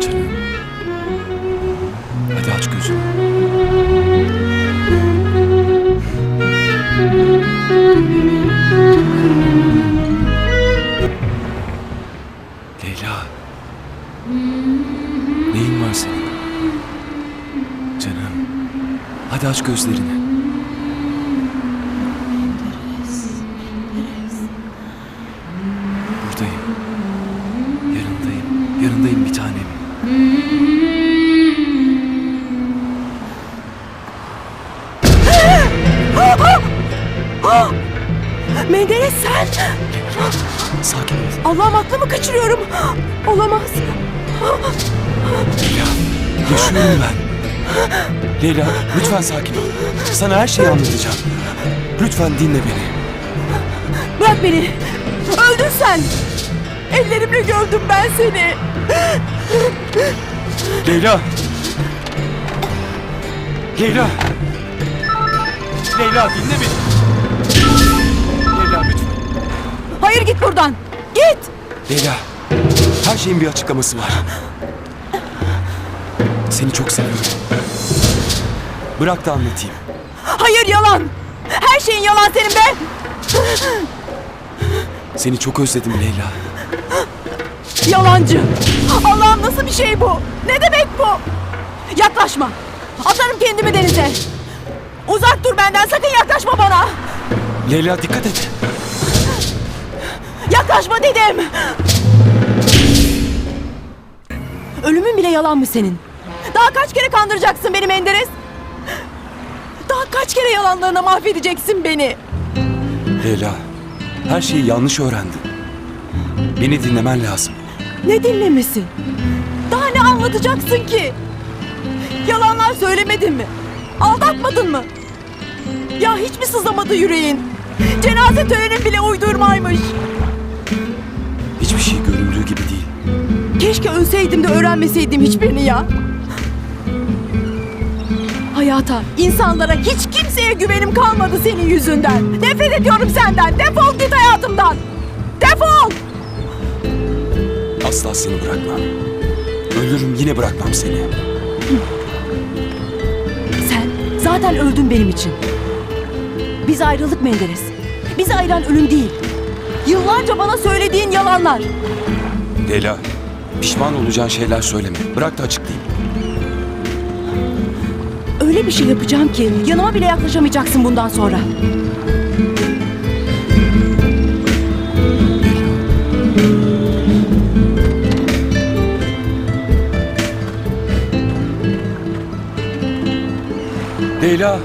Canım. Hadi aç gözünü. Leyla. Neyin var senin? Canım. Hadi aç gözlerini. Buradayım. Menderes sen! Sakin ol. Allah'ım aklımı kaçırıyorum. Olamaz. Leyla. Yaşıyorum ben. Leyla lütfen sakin ol. Sana her şeyi anlatacağım. Lütfen dinle beni. Bırak beni. Öldün sen. Ellerimle gördüm ben seni. Leyla. Leyla. Leyla dinle beni. Hayır git buradan. Git. Leyla. Her şeyin bir açıklaması var. Seni çok seviyorum. Bırak da anlatayım. Hayır yalan. Her şeyin yalan senin be. Seni çok özledim Leyla. Yalancı. Allah'ım nasıl bir şey bu? Ne demek bu? Yaklaşma. Atarım kendimi denize. Uzak dur benden sakın yaklaşma bana. Leyla dikkat et. Yaklaşma dedim. Ölümün bile yalan mı senin? Daha kaç kere kandıracaksın beni Menderes? Daha kaç kere yalanlarına mahvedeceksin beni? Leyla. Her şeyi yanlış öğrendin. Beni dinlemen lazım. Ne dinlemesi? Daha ne anlatacaksın ki? Yalanlar söylemedin mi? Aldatmadın mı? Ya hiç mi sızlamadı yüreğin? Cenaze törenin bile uydurmaymış. Hiçbir şey göründüğü gibi değil. Keşke ölseydim de öğrenmeseydim hiçbirini ya. Hayata, insanlara, hiç kimseye güvenim kalmadı senin yüzünden. Nefret ediyorum senden. Defol git hayatımdan. Defol! Asla seni bırakmam. Ölürüm yine bırakmam seni. Sen zaten öldün benim için. Biz ayrıldık Menderes. Bizi ayıran ölüm değil. Yıllarca bana söylediğin yalanlar. Leyla, pişman olacağın şeyler söyleme. Bırak da açıklayayım. Öyle bir şey yapacağım ki yanıma bile yaklaşamayacaksın bundan sonra. Leyla,